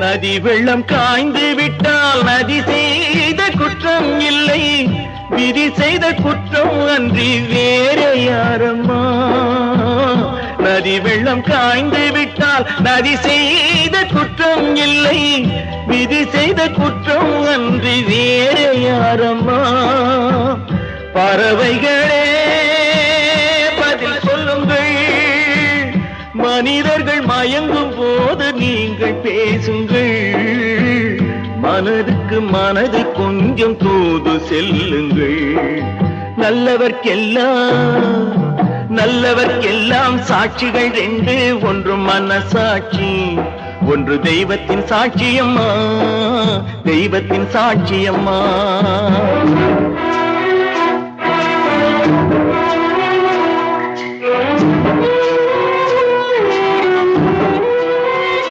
நதி வெள்ளம் காய்ந்து விட்டால் நதி செய்த குற்றம் இல்லை. விதி செய்த குற்றம் அன்றி வேற யாரம்மா? நதி வெள்ளம் காய்ந்து விட்டால் நதி செய்த குற்றம் இல்லை. விதி செய்த குற்றம் அன்றி வேற யாரம்மா? பறவைகளே பதில் சொல்லுங்கள். மனிதர்கள் மயங்கும் போது நீ நீங்கள் பேசுங்கள். மனதுக்கு மனதை கொஞ்சம் தூது செல்லுங்கள். நல்லவர்க்கெல்லாம் நல்லவர்க்கெல்லாம் சாட்சிகள் ரெண்டு. ஒன்று மனசாட்சி ஒன்று தெய்வத்தின் சாட்சியம்மா தெய்வத்தின் சாட்சியம்மா